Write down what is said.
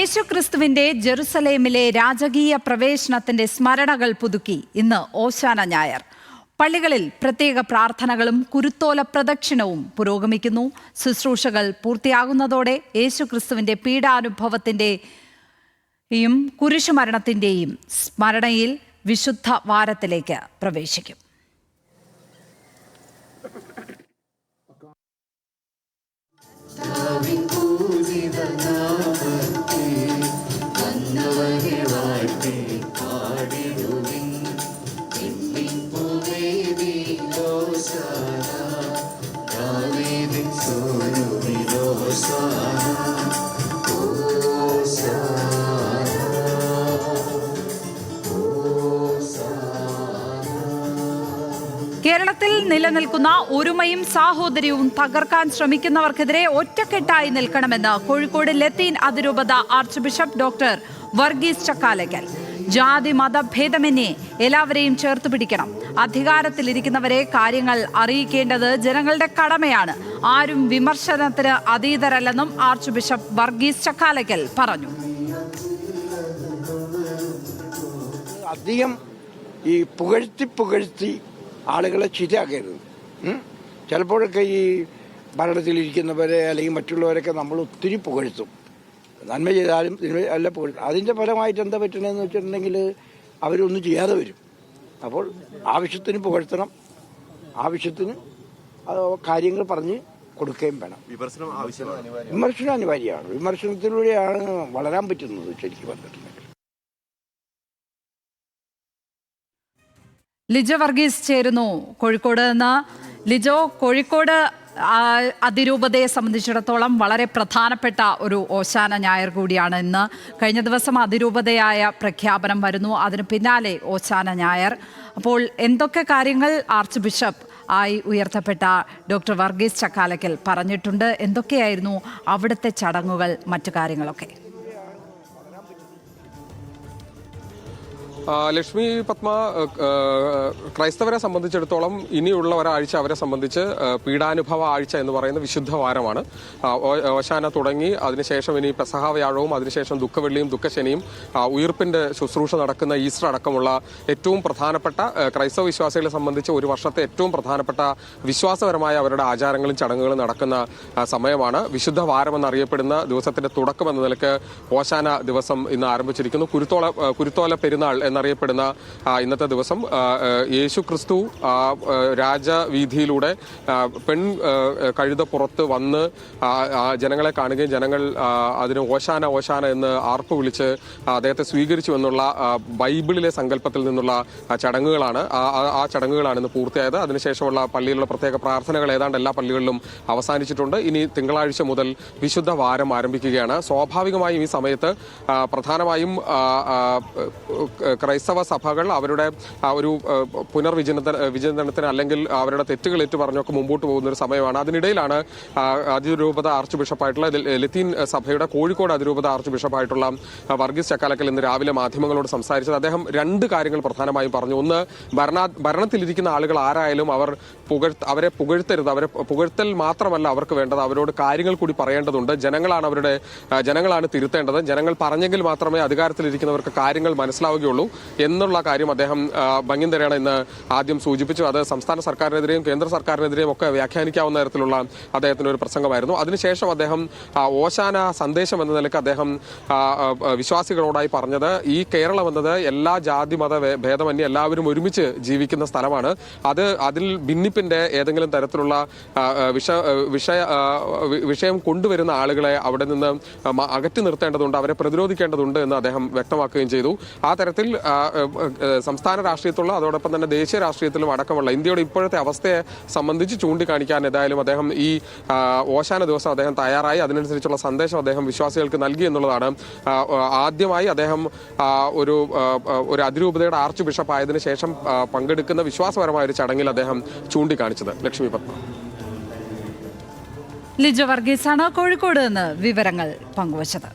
യേശുക്രിസ്തുവിന്റെ ജെറുസലേമിലെ രാജകീയ പ്രവേശനത്തിന്റെ സ്മരണകൾ പുതുക്കി ഇന്ന് ഓശാന ഞായർ. പള്ളികളിൽ പ്രത്യേക പ്രാർത്ഥനകളും കുരുത്തോല പ്രദക്ഷിണവും പുരോഗമിക്കുന്നു. ശുശ്രൂഷകൾ പൂർത്തിയാകുന്നതോടെ യേശുക്രിസ്തുവിന്റെ പീഡാനുഭവത്തിന്റെയും കുരിശുമരണത്തിന്റെയും സ്മരണയിൽ വിശുദ്ധ വാരത്തിലേക്ക് പ്രവേശിക്കും. കേരളത്തിൽ നിലനിൽക്കുന്ന ഒരുമയും സാഹോദര്യവും തകർക്കാൻ ശ്രമിക്കുന്നവർക്കെതിരെ ഒറ്റക്കെട്ടായി നിൽക്കണമെന്ന് കോഴിക്കോട് ലത്തീൻ അതിരൂപത archbishop doctor Varghese Chakkalakkal ജാതി മതഭേദമന്യേ എല്ലാവരെയും ചേർത്ത് പിടിക്കണം. അധികാരത്തിലിരിക്കുന്നവരെ കാര്യങ്ങൾ അറിയിക്കേണ്ടത് ജനങ്ങളുടെ കടമയാണ്. ആരും വിമർശനത്തിന് അതീതരല്ലെന്നും ആർച്ച് ബിഷപ്പ് വർഗീസ് ചക്കാലയ്ക്കൽ പറഞ്ഞു. അധികം ഈ പുകഴ്ത്തി പുകഴ്ത്തി ആളുകളെ ചിരിയാക്കരുത്? ചിലപ്പോഴൊക്കെ ഈ ഭരണത്തിലിരിക്കുന്നവരെ അല്ലെങ്കിൽ മറ്റുള്ളവരൊക്കെ നമ്മൾ ഒത്തിരി പുകഴ്ത്തും. നന്മ ചെയ്താലും തിന്മ അല്ല പുകഴ്ത്തും. അതിന്റെ ഫലമായിട്ട് എന്താ പറ്റണേന്ന് വെച്ചിട്ടുണ്ടെങ്കിൽ അവരൊന്നും ചെയ്യാതെ വരും. അപ്പോൾ ആവശ്യത്തിന് പുകഴ്ത്തണം. ആവശ്യത്തിന് കാര്യങ്ങൾ പറഞ്ഞ് കൊടുക്കുകയും വേണം. വിമർശനം അനിവാര്യമാണ്. വിമർശനത്തിലൂടെയാണ് വളരാൻ പറ്റുന്നത് ശരിക്കും പറഞ്ഞിട്ടുണ്ടെങ്കിൽ. ലിജോ വർഗീസ് ചേരുന്നു കോഴിക്കോട് നിന്ന്. ലിജോ കോഴിക്കോട് അതിരൂപതയെ സംബന്ധിച്ചിടത്തോളം വളരെ പ്രധാനപ്പെട്ട ഒരു ഓശാന ഞായർ കൂടിയാണ് ഇന്ന്. കഴിഞ്ഞ ദിവസം അതിരൂപതയായ പ്രഖ്യാപനം വരുന്നു. അതിന് പിന്നാലെ ഓശാന ഞായർ. അപ്പോൾ എന്തൊക്കെ കാര്യങ്ങൾ ആർച്ച് ബിഷപ്പ് ആയി ഉയർത്തപ്പെട്ട ഡോക്ടർ വർഗീസ് ചക്കാലക്കൽ പറഞ്ഞിട്ടുണ്ട്? എന്തൊക്കെയായിരുന്നു അവിടുത്തെ ചടങ്ങുകൾ മറ്റു കാര്യങ്ങളൊക്കെ? ലക്ഷ്മി പത്മ ക്രൈസ്തവരെ സംബന്ധിച്ചിടത്തോളം ഇനിയുള്ള ഒരാഴ്ച അവരെ സംബന്ധിച്ച് പീഡാനുഭവ ആഴ്ച എന്ന് പറയുന്ന വിശുദ്ധ വാരമാണ്. ഓശാന തുടങ്ങി അതിനുശേഷം ഇനി പെസഹ വ്യാഴവും അതിനുശേഷം ദുഃഖവെള്ളിയും ദുഃഖശനിയും ഉയർപ്പിന്റെ ശുശ്രൂഷ നടക്കുന്ന ഈസ്റ്റർ അടക്കമുള്ള ഏറ്റവും പ്രധാനപ്പെട്ട ക്രൈസ്തവ വിശ്വാസികളെ സംബന്ധിച്ച് ഒരു വർഷത്തെ ഏറ്റവും പ്രധാനപ്പെട്ട വിശ്വാസപരമായ അവരുടെ ആചാരങ്ങളും ചടങ്ങുകളും നടക്കുന്ന സമയമാണ്. വിശുദ്ധ വാരം എന്നറിയപ്പെടുന്ന ദിവസത്തിന്റെ തുടക്കം എന്ന നിലയ്ക്ക് ഓശാന ദിവസം ഇന്ന് ആരംഭിച്ചിരിക്കുന്നു. കുരുത്തോല കുരുത്തോല പെരുന്നാൾ എന്നറിയപ്പെടുന്ന ഇന്നത്തെ ദിവസം യേശു ക്രിസ്തു രാജവീതിയിലൂടെ പെൺ കഴുത പുറത്ത് വന്ന് ജനങ്ങളെ കാണുകയും ജനങ്ങൾ അതിന് ഓശാന ഓശാന എന്ന് ആർപ്പ് വിളിച്ച് അദ്ദേഹത്തെ സ്വീകരിച്ചു എന്നുള്ള ബൈബിളിലെ സങ്കല്പത്തിൽ നിന്നുള്ള ചടങ്ങുകളാണ് ആ ചടങ്ങുകളാണ് ഇന്ന് പൂർത്തിയായത്. അതിനുശേഷമുള്ള പള്ളിയിലുള്ള പ്രത്യേക പ്രാർത്ഥനകൾ ഏതാണ്ട് എല്ലാ പള്ളികളിലും അവസാനിച്ചിട്ടുണ്ട്. ഇനി തിങ്കളാഴ്ച മുതൽ വിശുദ്ധ വാരം ആരംഭിക്കുകയാണ്. സ്വാഭാവികമായും ഈ സമയത്ത് പ്രധാനമായും ക്രൈസ്തവ സഭകൾ അവരുടെ ഒരു പുനർവിചിന്തന വിചിന്തനത്തിന് അല്ലെങ്കിൽ അവരുടെ തെറ്റുകൾ ഏറ്റു പറഞ്ഞൊക്കെ മുമ്പോട്ട് പോകുന്ന ഒരു സമയമാണ്. അതിനിടയിലാണ് അതിരൂപത ആർച്ച് ബിഷപ്പായിട്ടുള്ള ലത്തീൻ സഭയുടെ കോഴിക്കോട് അതിരൂപത ആർച്ച് ബിഷപ്പായിട്ടുള്ള വർഗീസ് ചക്കാലക്കൽ ഇന്ന് രാവിലെ മാധ്യമങ്ങളോട് സംസാരിച്ചത്. അദ്ദേഹം രണ്ട് കാര്യങ്ങൾ പ്രധാനമായും പറഞ്ഞു. ഒന്ന് ഭരണ ഭരണത്തിലിരിക്കുന്ന ആളുകൾ ആരായാലും അവർ പുകഴ് അവരെ പുകഴ്ത്തരുത്. അവരെ പുകഴ്ത്തൽ മാത്രമല്ല അവർക്ക് വേണ്ടത്. അവരോട് കാര്യങ്ങൾ കൂടി പറയേണ്ടതുണ്ട്. ജനങ്ങളാണ് അവരുടെ ജനങ്ങളാണ് തിരുത്തേണ്ടത്. ജനങ്ങൾ പറഞ്ഞെങ്കിൽ മാത്രമേ അധികാരത്തിലിരിക്കുന്നവർക്ക് കാര്യങ്ങൾ മനസ്സിലാവുകയുള്ളൂ. എന്നുള്ള കാര്യം അദ്ദേഹം ഭംഗിന്തരയാണ് ഇന്ന് ആദ്യം സൂചിപ്പിച്ചു. അത് സംസ്ഥാന സർക്കാരിനെതിരെയും കേന്ദ്ര സർക്കാരിനെതിരെയും ഒക്കെ വ്യാഖ്യാനിക്കാവുന്ന തരത്തിലുള്ള അദ്ദേഹത്തിന്റെ ഒരു പ്രസംഗമായിരുന്നു. അതിനുശേഷം അദ്ദേഹം ഓശാന സന്ദേശം എന്ന നിലയ്ക്ക് അദ്ദേഹം വിശ്വാസികളോടായി പറഞ്ഞത് ഈ കേരളം എന്നത് എല്ലാ ജാതി മത ഭേദമന്യേ എല്ലാവരും ഒരുമിച്ച് ജീവിക്കുന്ന സ്ഥലമാണ്. അത് അതിൽ ഭിന്നിപ്പിന്റെ ഏതെങ്കിലും തരത്തിലുള്ള വിഷ വിഷയ വിഷയം കൊണ്ടുവരുന്ന ആളുകളെ അവിടെ നിന്ന് അകറ്റി നിർത്തേണ്ടതുണ്ട് അവരെ പ്രതിരോധിക്കേണ്ടതുണ്ട് എന്ന് അദ്ദേഹം വ്യക്തമാക്കുകയും ചെയ്തു. ആ തരത്തിൽ സംസ്ഥാന രാഷ്ട്രീയത്തിലുള്ള അതോടൊപ്പം തന്നെ ദേശീയ രാഷ്ട്രീയത്തിലും അടക്കമുള്ള ഇന്ത്യയുടെ ഇപ്പോഴത്തെ അവസ്ഥയെ സംബന്ധിച്ച് ചൂണ്ടിക്കാണിക്കാൻ ഏതായാലും അദ്ദേഹം ഈ ഓശാന ദിവസം അദ്ദേഹം തയ്യാറായി. അതിനനുസരിച്ചുള്ള സന്ദേശം അദ്ദേഹം വിശ്വാസികൾക്ക് നൽകി എന്നുള്ളതാണ്. ആദ്യമായി അദ്ദേഹം ഒരു ഒരു അതിരൂപതയുടെ ആർച്ച് ബിഷപ്പ് ആയതിനു ശേഷം പങ്കെടുക്കുന്ന വിശ്വാസപരമായ ഒരു ചടങ്ങിൽ അദ്ദേഹം ചൂണ്ടിക്കാണിച്ചത്. ലക്ഷ്മി പത്മ. ലിജോ വർഗീസാണ് കോഴിക്കോട് നിന്ന് വിവരങ്ങൾ പങ്കുവച്ചത്.